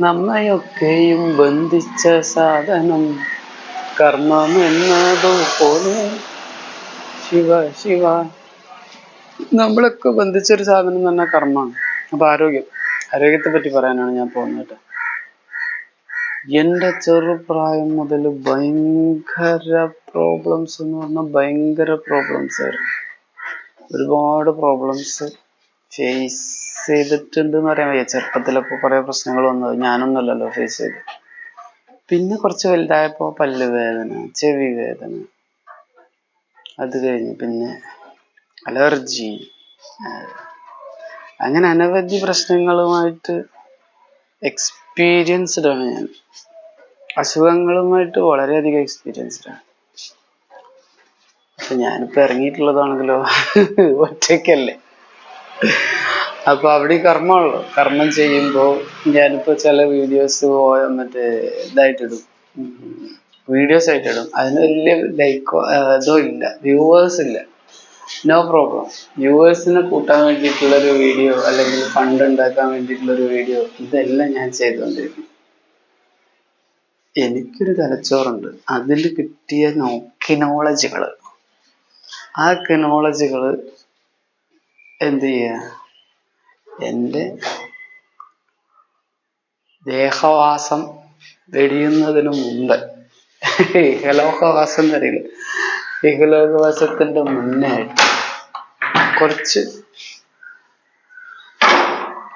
നമ്മയൊക്കെയും ബന്ധിച്ച സാധനം കർമ്മം എന്നതുപോലെ ശിവ ശിവ. നമ്മളൊക്കെ ബന്ധിച്ചൊരു സാധനം എന്ന് പറഞ്ഞാൽ കർമ്മമാണ്. അപ്പൊ ആരോഗ്യം. ആരോഗ്യത്തെ പറ്റി പറയാനാണ് ഞാൻ പോകുന്നത്. എന്റെ ചെറുപ്രായം മുതൽ ഭയങ്കര പ്രോബ്ലംസ് എന്ന് പറഞ്ഞാൽ ഭയങ്കര പ്രോബ്ലംസ് ആയിരുന്നു. ഒരുപാട് പ്രോബ്ലംസ് ഫേസ് ചെയ്തിട്ടുണ്ട് എന്ന് പറയാൻ വയ്യ. ചെറുപ്പത്തിലൊക്കെ കുറെ പ്രശ്നങ്ങൾ വന്നത് ഞാനൊന്നുമല്ലല്ലോ ഫേസ് ചെയ്ത് പിന്നെ കുറച്ച് വലുതായപ്പോ പല്ല് വേദന ചെവി വേദന അത് കഴിഞ്ഞ് പിന്നെ അലർജി. അങ്ങനെ അനവധി പ്രശ്നങ്ങളുമായിട്ട് എക്സ്പീരിയൻസ്ഡ് ആണ് ഞാൻ. അസുഖങ്ങളുമായിട്ട് വളരെയധികം എക്സ്പീരിയൻസ്ഡ് ആണ്. അപ്പൊ ഞാനിപ്പോ ഇറങ്ങിയിട്ടുള്ളതാണെങ്കിലോ? ഒറ്റയ്ക്കല്ലേ? അപ്പൊ അവിടെ കർമ്മമുള്ളൂ കർമ്മം ചെയ്യുമ്പോൾ ഞാനിപ്പോ ചില വീഡിയോസ് മറ്റേ ഇതായിട്ടിടും. വീഡിയോസ് ആയിട്ടിടും. അതിന് വലിയ ലൈക്കോ ഇതോ ഇല്ല. വ്യൂവേഴ്സ് ഇല്ല. നോ പ്രോബ്ലം വ്യൂവേഴ്സിനെ കൂട്ടാൻ വേണ്ടിയിട്ടുള്ള ഒരു വീഡിയോ അല്ലെങ്കിൽ ഫണ്ട് ഉണ്ടാക്കാൻ വേണ്ടിയിട്ടുള്ള ഒരു വീഡിയോ ഇതെല്ലാം ഞാൻ ചെയ്തുകൊണ്ടിരിക്കും. എനിക്കൊരു തലച്ചോറുണ്ട്. അതിൽ കിട്ടിയ നോക്കിനോളജികൾ ആ കിനോളജികൾ എന്ത് ചെയ്യുക എന്റെ ദേഹവാസം വെടിയുന്നതിന് മുമ്പ്. ഇഹലോകവാസം എന്നറിയില്ല ഇഹലോകവാസത്തിന്റെ മുന്നേ കുറച്ച്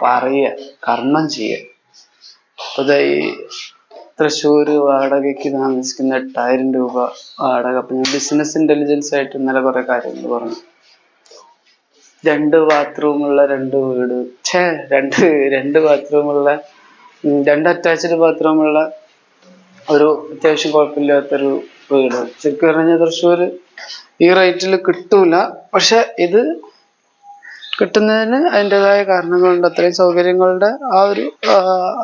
പറയുക കർമ്മം ചെയ്യുക. അപ്പൊ ഈ തൃശ്ശൂർ വാടകയ്ക്ക് താമസിക്കുന്ന എട്ടായിരം രൂപ വാടക. അപ്പം ബിസിനസ് ഇന്റലിജൻസ് ആയിട്ട് ഇന്നലെ കുറേ കാര്യങ്ങൾ പറഞ്ഞു. രണ്ട് ബാത്റൂമുള്ള രണ്ട് വീട്. ഛേ രണ്ട് രണ്ട് ബാത്റൂമുള്ള രണ്ട് അറ്റാച്ച്ഡ് ബാത്റൂമുള്ള ഒരു അത്യാവശ്യം കുഴപ്പമില്ലാത്തൊരു വീട്. ശരിക്കും പറഞ്ഞാൽ തൃശ്ശൂർ ഈ റേറ്റിൽ കിട്ടൂല. പക്ഷെ ഇത് കിട്ടുന്നതിന് അതിന്റെതായ കാരണങ്ങളുണ്ട്. അത്രയും സൗകര്യങ്ങളുടെ ആ ഒരു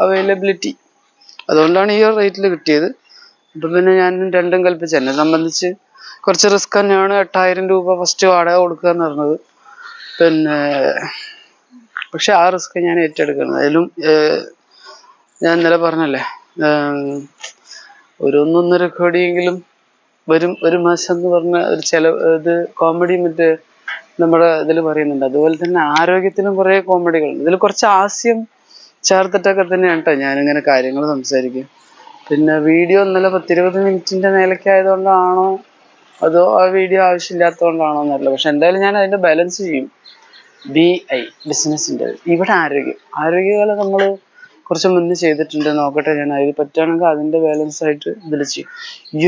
അവൈലബിലിറ്റി അതുകൊണ്ടാണ് ഈ റേറ്റിൽ കിട്ടിയത്. അപ്പൊ പിന്നെ ഞാൻ രണ്ടും കൽപ്പിച്ചു എന്നെ സംബന്ധിച്ച് കുറച്ച് റിസ്ക് തന്നെയാണ് എട്ടായിരം രൂപ ഫസ്റ്റ് വാടക കൊടുക്കുക എന്ന് പറഞ്ഞത്. പിന്നെ പക്ഷെ ആ റിസ്ക് ഞാൻ ഏറ്റെടുക്കുന്നത്. അതിലും ഞാൻ ഇന്നലെ പറഞ്ഞല്ലേ ഒരു ഒന്നൊന്നര കോടിയെങ്കിലും വരും ഒരു മാസം എന്ന് പറഞ്ഞ ഒരു ചെലവ് ഇത് കോമഡി മറ്റേ നമ്മുടെ ഇതിൽ പറയുന്നുണ്ട്. അതുപോലെ തന്നെ ആരോഗ്യത്തിനും കുറേ കോമഡികളുണ്ട്. ഇതിൽ കുറച്ച് ആസ്യം ചേർത്തിട്ടൊക്കെ തന്നെയാണ് കേട്ടോ ഞാനിങ്ങനെ കാര്യങ്ങൾ സംസാരിക്കും. പിന്നെ വീഡിയോ ഇന്നലെ പത്തിരുപത് മിനിറ്റിന്റെ മേലൊക്കെ ആയതുകൊണ്ടാണോ അതോ ആ വീഡിയോ ആവശ്യമില്ലാത്തതുകൊണ്ടാണോ എന്നറിയില്ല. പക്ഷെ എന്തായാലും ഞാൻ അതിന്റെ ബാലൻസ് ചെയ്യും. ബി ഐ ന്റെ ഇവിടെ ആരോഗ്യം ആരോഗ്യകൾ നമ്മൾ കുറച്ച് മുന്നേ ചെയ്തിട്ടുണ്ട്. നോക്കട്ടെ ഞാൻ. അതിൽ പറ്റുകയാണെങ്കിൽ അതിന്റെ ബാലൻസ് ആയിട്ട് ഇതിൽ ചെയ്യും.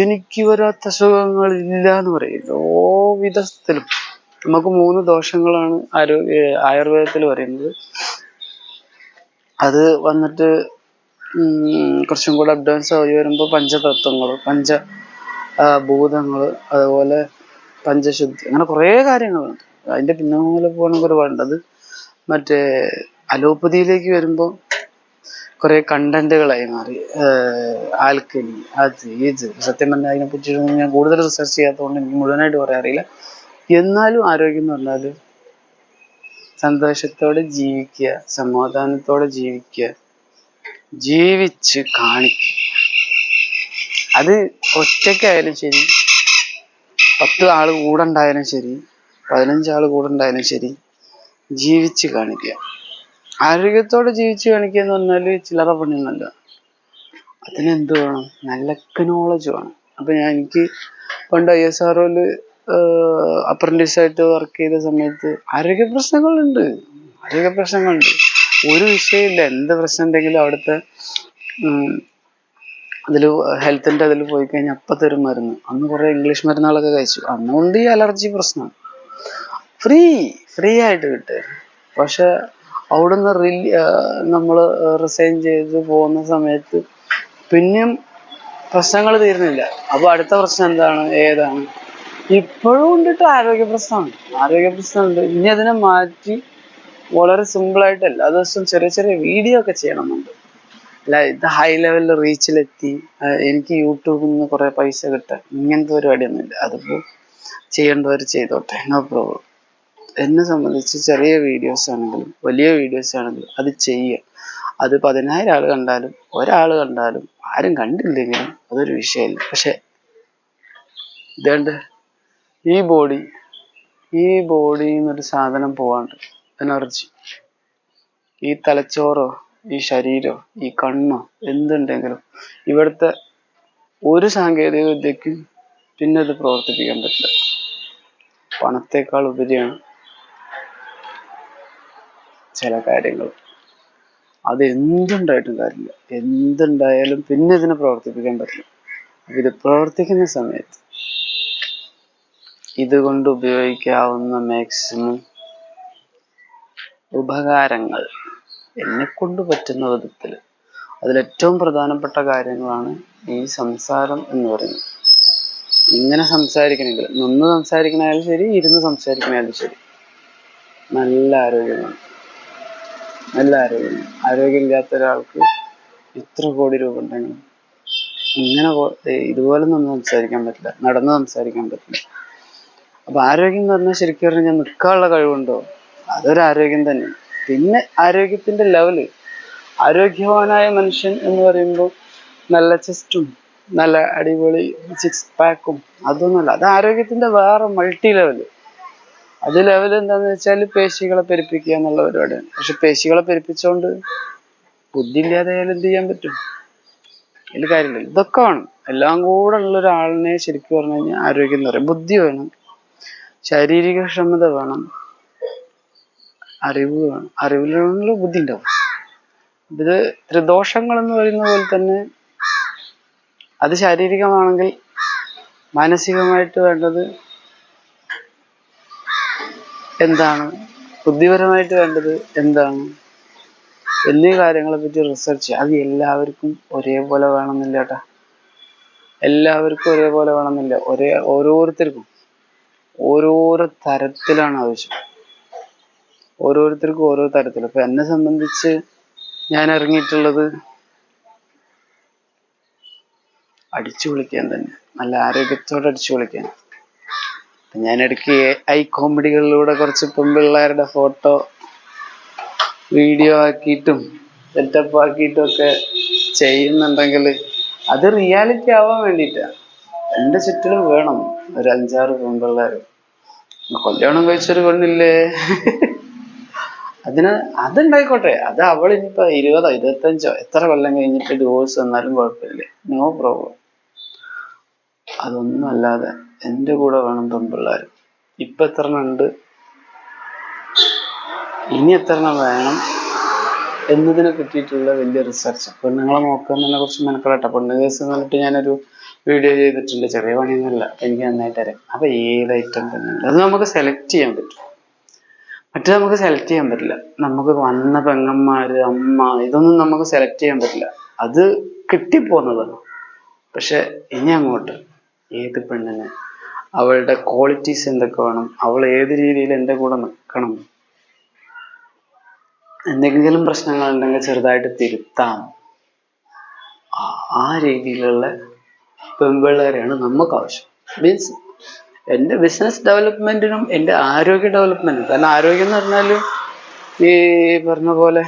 എനിക്ക് വരാത്ത അസുഖങ്ങൾ ഇല്ല എന്ന് പറയും. ഓ വിധത്തിലും നമുക്ക് മൂന്ന് ദോഷങ്ങളാണ് ആരോഗ്യ ആയുർവേദത്തിൽ പറയുന്നത്. അത് വന്നിട്ട് കുറച്ചും കൂടെ അഡ്വാൻസ് ആയി വരുമ്പോൾ പഞ്ചതത്വങ്ങൾ പഞ്ച ഭൂതങ്ങൾ അതുപോലെ പഞ്ചശുദ്ധി അങ്ങനെ കുറേ കാര്യങ്ങളുണ്ട് അതിന്റെ പിന്നാലെ പോകണമെങ്കിൽ ഒരുപാടുണ്ട് വേണ്ടത് മറ്റേ അലോപ്പതിയിലേക്ക് വരുമ്പോൾ കുറേ കണ്ടന്റുകളായി മാറി. ആൽക്കലി അത് ഇത് സത്യം പറഞ്ഞാൽ അതിനെ പറ്റി ഞാൻ കൂടുതൽ റിസർച്ച് ചെയ്യാത്തതുകൊണ്ട് എനിക്ക് മുഴുവനായിട്ട് പറയാൻ അറിയില്ല. എന്നാലും ആരോഗ്യം എന്ന് പറഞ്ഞാൽ സന്തോഷത്തോടെ ജീവിക്കുക സമാധാനത്തോടെ ജീവിക്കുക ജീവിച്ച് കാണിക്കുക. അത് ഒറ്റയ്ക്കായാലും ശരി പത്ത് ആൾ കൂടെ ഉണ്ടായാലും ശരി പതിനഞ്ചാൾ കൂടെ ഉണ്ടായാലും ശരി ജീവിച്ച് കാണിക്കുക. ആരോഗ്യത്തോടെ ജീവിച്ച് കാണിക്കുക എന്ന് പറഞ്ഞാൽ ചില്ലറ പണിയൊന്നുമല്ല. അതിനെന്ത് വേണം? നല്ല കനോളജ് വേണം. അപ്പൊ ഞാൻ എനിക്ക് പണ്ട് ഐ എസ് ആർ ആയിട്ട് വർക്ക് ചെയ്ത സമയത്ത് ആരോഗ്യ പ്രശ്നങ്ങളുണ്ട്. ആരോഗ്യ പ്രശ്നങ്ങളുണ്ട്. ഒരു വിഷയമില്ല. എന്ത് പ്രശ്നം ഉണ്ടെങ്കിലും അവിടുത്തെ അതിൽ ഹെൽത്തിന്റെ അതിൽ പോയി കഴിഞ്ഞാൽ അപ്പം തരും മരുന്ന്. അന്ന് കുറേ ഇംഗ്ലീഷ് മരുന്നുകളൊക്കെ കഴിച്ചു. അന്നുകൊണ്ട് ഈ അലർജി പ്രശ്നം. ഫ്രീ ഫ്രീ ആയിട്ട് കിട്ടുക പക്ഷെ അവിടുന്ന് റിലി നമ്മൾ റിസൈൻ ചെയ്ത് പോകുന്ന സമയത്ത് പിന്നെയും പ്രശ്നങ്ങൾ തീരുന്നില്ല. അപ്പൊ അടുത്ത പ്രശ്നം എന്താണ്? ഏതാണ്? ഇപ്പോഴും ഉണ്ടിട്ട് ആരോഗ്യ പ്രശ്നമാണ്. ആരോഗ്യ പ്രശ്നമുണ്ട്. ഇനി അതിനെ മാറ്റി വളരെ സിമ്പിൾ ആയിട്ട് എല്ലാ ദിവസവും ചെറിയ ചെറിയ വീഡിയോ ഒക്കെ ചെയ്യണമെന്നുണ്ട്. അല്ല ഇത് ഹൈ ലെവലിൽ റീച്ചിലെത്തി എനിക്ക് യൂട്യൂബിൽ നിന്ന് കുറെ പൈസ കിട്ടാൻ ഇങ്ങനത്തെ പരിപാടിയൊന്നുമില്ല. അതിപ്പോ ചെയ്യേണ്ടവർ ചെയ്തോട്ടെ. നോ പ്രോബ്ലം എന്നെ സംബന്ധിച്ച് ചെറിയ വീഡിയോസ് ആണെങ്കിലും വലിയ വീഡിയോസ് ആണെങ്കിലും അത് ചെയ്യുക. അത് പതിനായിരം ആൾ കണ്ടാലും ഒരാൾ കണ്ടാലും ആരും കണ്ടില്ലെങ്കിലും അതൊരു വിഷയമില്ല. പക്ഷെ ഇതേണ്ട ഈ ബോഡി ഈ ബോഡിയിൽ നിന്നൊരു സാധനം പോവാണ്ട് എനർജി. ഈ തലച്ചോറോ ഈ ശരീരമോ ഈ കണ്ണോ എന്തുണ്ടെങ്കിലും ഇവിടുത്തെ ഒരു സാങ്കേതിക വിദ്യക്കും പിന്നെ അത് പ്രവർത്തിപ്പിക്കാൻ പറ്റില്ല. പണത്തേക്കാൾ ഉപരിയാണ്. ചില കാര്യങ്ങൾ. അത് എന്തുണ്ടായിട്ടും കാര്യമില്ല. എന്തുണ്ടായാലും പിന്നെ ഇതിനെ പ്രവർത്തിപ്പിക്കാൻ പറ്റില്ല. അപ്പൊ ഇത് പ്രവർത്തിക്കുന്ന സമയത്ത് ഇതുകൊണ്ട് ഉപയോഗിക്കാവുന്ന മാക്സിമം ഉപകാരങ്ങൾ എന്നെ കൊണ്ട് പറ്റുന്ന വിധത്തിൽ അതിലേറ്റവും പ്രധാനപ്പെട്ട കാര്യങ്ങളാണ് ഈ സംസാരം എന്ന് പറയുന്നത്. ഇങ്ങനെ സംസാരിക്കണമെങ്കിൽ നിന്ന് സംസാരിക്കണായാലും ശരി ഇരുന്ന് സംസാരിക്കണായാലും ശരി. നല്ല ആരോഗ്യമാണ്. നല്ല ആരോഗ്യം ആരോഗ്യമില്ലാത്ത ഒരാൾക്ക് എത്ര കോടി രൂപ ഉണ്ടെങ്കിലും ഇങ്ങനെ പോ- ഏ, ഇതുപോലെ ഒന്നും സംസാരിക്കാൻ പറ്റില്ല നടന്ന് സംസാരിക്കാൻ പറ്റില്ല. അപ്പൊ ആരോഗ്യം എന്ന് പറഞ്ഞാൽ ശരിക്കും പറഞ്ഞാൽ നിൽക്കാനുള്ള കഴിവുണ്ടോ? അതൊരു ആരോഗ്യം തന്നെ പിന്നെ ആരോഗ്യത്തിന്റെ ലെവൽ ആരോഗ്യവാനായ മനുഷ്യൻ എന്ന് പറയുമ്പോൾ നല്ല ചെസ്റ്റും നല്ല അടിപൊളി സിക്സ് പാക്കും അതൊന്നുമല്ല. അത് ആരോഗ്യത്തിന്റെ വേറെ മൾട്ടി ലെവൽ അത് ലെവൽ എന്താന്ന് വെച്ചാൽ പേശികളെ പെരുപ്പിക്കുക എന്നുള്ള പരിപാടിയാണ്. പക്ഷെ പേശികളെ പെരുപ്പിച്ചോണ്ട് ബുദ്ധി ഇല്ലാതെ അയാൾ എന്ത് ചെയ്യാൻ പറ്റും? അതിൽ കാര്യമില്ല. ഇതൊക്കെ വേണം. എല്ലാം കൂടെ ഉള്ള ഒരാളിനെ ശരിക്കും പറഞ്ഞു കഴിഞ്ഞാൽ ആരോഗ്യം എന്ന് പറയും. ബുദ്ധി വേണം. ശാരീരിക ക്ഷമത വേണം. അറിവ് വേണം. അറിവിലുള്ള ബുദ്ധി ഉണ്ടാവും. ഇത് ത്രിദോഷങ്ങൾ എന്ന് പറയുന്ന പോലെ തന്നെ അത് ശാരീരികമാണെങ്കിൽ മാനസികമായിട്ട് വേണ്ടത് എന്താണ്? ബുദ്ധിപരമായിട്ട് വേണ്ടത് എന്താണ്? എന്നീ കാര്യങ്ങളെ പറ്റി റിസർച്ച് അത് എല്ലാവർക്കും ഒരേപോലെ വേണമെന്നില്ല കേട്ടാ എല്ലാവർക്കും ഒരേപോലെ വേണമെന്നില്ല. ഒരേ ഓരോരുത്തർക്കും. ഓരോരോ തരത്തിലാണ് ആവശ്യം. ഓരോരുത്തർക്കും ഓരോ തരത്തിൽ ഇപ്പൊ എന്നെ സംബന്ധിച്ച് ഞാൻ ഇറങ്ങിയിട്ടുള്ളത് അടിച്ചു വിളിക്കാൻ തന്നെ. നല്ല ആരോഗ്യത്തോടെ അടിച്ചു വിളിക്കാൻ ഇടയ്ക്ക് ഐ കോമഡികളിലൂടെ കുറച്ച് പെൺപിള്ളേരുടെ ഫോട്ടോ വീഡിയോ ആക്കിയിട്ടും സെറ്റപ്പ് ആക്കിയിട്ടും ഒക്കെ ചെയ്യുന്നുണ്ടെങ്കിൽ അത് റിയാലിറ്റി ആവാൻ വേണ്ടിയിട്ടാണ് എന്റെ ചുറ്റിലും വേണം ഒരു അഞ്ചാറ് പെൺപിള്ളേർ കല്യാണം കഴിച്ചൊരു പെണ്ണില്ലേ? അതിന് അതുണ്ടായിക്കോട്ടെ. അത് അവൾ ഇനിയിപ്പോ ഇരുപതോ ഇരുപത്തഞ്ചോ എത്ര കൊല്ലം കഴിഞ്ഞിട്ട് ഡിവോഴ്സ് വന്നാലും കുഴപ്പമില്ല. നോ പ്രോബ്ലം അതൊന്നും അല്ലാതെ. എന്റെ കൂടെ വേണം പെൺപിള്ളേർ. ഇപ്പൊ എത്ര ഉണ്ട്? ഇനി എത്ര വേണം എന്നതിനെ പറ്റിയിട്ടുള്ള വലിയ റിസർച്ച് പെണ്ണുങ്ങളെ നോക്കുന്നതിനെ കുറിച്ച് മെനക്കെടട്ടെ പെണ്ണ് കേസ് എന്ന് പറഞ്ഞിട്ട് ഞാനൊരു വീഡിയോ ചെയ്തിട്ടുണ്ട്. ചെറിയ പണിയൊന്നുമില്ല. എനിക്ക് നന്നായിട്ട് അറിയാം അപ്പൊ ഏത് ഐറ്റം പെണ്ണുണ്ട് അത് നമുക്ക് സെലക്ട് ചെയ്യാൻ പറ്റും. മറ്റേ നമുക്ക് സെലക്ട് ചെയ്യാൻ പറ്റില്ല. നമുക്ക് വന്ന പെങ്ങന്മാര് അമ്മ ഇതൊന്നും നമുക്ക് സെലക്ട് ചെയ്യാൻ പറ്റില്ല. അത് കിട്ടിപ്പോന്നതാണ്. പക്ഷെ ഇനി അങ്ങോട്ട് ഏത് പെണ്ണിന് അവളുടെ ക്വാളിറ്റീസ് എന്തൊക്കെ വേണം? അവൾ ഏത് രീതിയിൽ എന്റെ കൂടെ നിൽക്കണം? എന്തെങ്കിലും പ്രശ്നങ്ങൾ ഉണ്ടെങ്കിൽ ചെറുതായിട്ട് തിരുത്താം. ആ- രീതിയിലുള്ള പെൺപിള്ളേരെയാണ് നമുക്ക് ആവശ്യം. മീൻസ് എന്റെ ബിസിനസ് ഡെവലപ്മെന്റിനും എന്റെ ആരോഗ്യ ഡെവലപ്മെന്റിനും കാരണം ആരോഗ്യം എന്ന് പറഞ്ഞാൽ ഈ പറഞ്ഞ പോലെ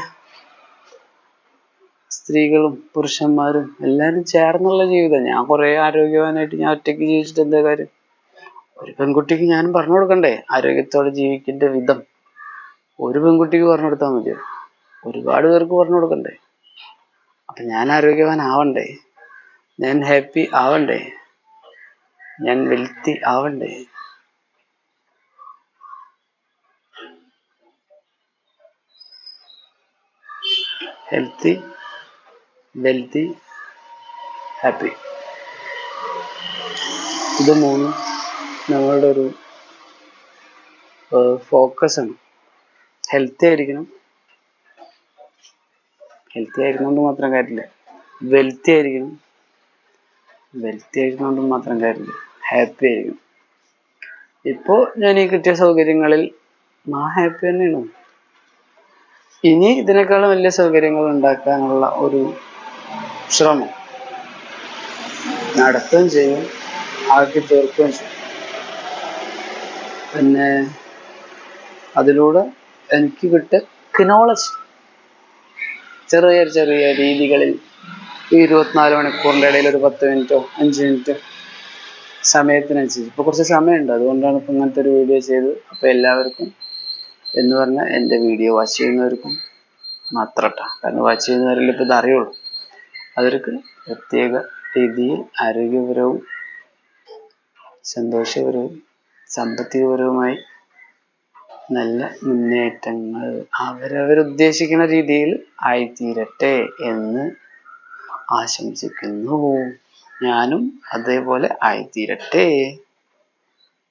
സ്ത്രീകളും പുരുഷന്മാരും എല്ലാവരും ചേർന്നുള്ള ജീവിതം. ഞാൻ കുറേ ആരോഗ്യവാനായിട്ട് ഞാൻ ഒറ്റയ്ക്ക് ജീവിച്ചിട്ട് എന്താ കാര്യം? ഒരു പെൺകുട്ടിക്ക് ഞാനും പറഞ്ഞു കൊടുക്കണ്ടേ? ആരോഗ്യത്തോടെ ജീവിക്കേണ്ട വിധം. ഒരു പെൺകുട്ടിക്ക് പറഞ്ഞു കൊടുത്താൽ മതിയോ ഒരുപാട് പേർക്ക് പറഞ്ഞു കൊടുക്കണ്ടേ? അപ്പൊ ഞാൻ ആരോഗ്യവാനാവണ്ടേ ഞാൻ ഹാപ്പി ആവണ്ടേ? ഞാൻ വെൽത്തി ആവണ്ടേ? ഹെൽത്തി വെൽത്തി ഹാപ്പി ഇത് മൂന്നും നമ്മളുടെ ഒരു ഫോക്കസ് ആണ്. ഹെൽത്തി ആയിരിക്കണം. ഹെൽത്തി ആയിരുന്നോണ്ട് മാത്രം കാര്യമില്ല. വെൽത്തി ആയിരിക്കണം. വെൽത്തി ആയിരുന്നോണ്ട് മാത്രം കാര്യമില്ല. ഹാപ്പി ആയിരിക്കണം. ഇപ്പോൾ ഞാൻ ഈ കിട്ടിയ സൗകര്യങ്ങളിൽ മാ ഹാപ്പി തന്നെയാണ്. ഇനി ഇതിനേക്കാളും വലിയ സൗകര്യങ്ങൾ ഉണ്ടാക്കാനുള്ള ഒരു ശ്രമം നടത്തുകയും ചെയ്യും ആക്കി തീർക്കുകയും ചെയ്യും. പിന്നെ അതിലൂടെ എനിക്ക് കിട്ടിയ കിനോളജ് ചെറിയ ചെറിയ രീതികളിൽ ഈ ഇരുപത്തിനാല് മണിക്കൂറിന്റെ ഇടയിൽ ഒരു പത്ത് മിനിറ്റോ അഞ്ച് മിനിറ്റോ സമയത്തിനനുസരിച്ച് ഇപ്പോൾ കുറച്ച് സമയമുണ്ട്. അതുകൊണ്ടാണ് ഇപ്പോൾ ഇങ്ങനത്തെ ഒരു വീഡിയോ ചെയ്തത്. അപ്പോൾ എല്ലാവർക്കും എന്ന് പറഞ്ഞാൽ എന്റെ വീഡിയോ വാച്ച് ചെയ്യുന്നവർക്കും മാത്രട്ട. കാരണം വാച്ച് ചെയ്യുന്നവരല്ലേ ഇപ്പോൾ ഇത് അറിയുള്ളൂ. അവർക്ക് പ്രത്യേക രീതിയിൽ ആരോഗ്യപരവും സന്തോഷപരവും സാമ്പത്തികപരവുമായി നല്ല മുന്നേറ്റങ്ങൾ അവരവരുദ്ദേശിക്കുന്ന രീതിയിൽ ആയിത്തീരട്ടെ എന്ന് ആശംസിക്കുന്നു. ഞാനും അതേപോലെ ആയിത്തീരട്ടെ.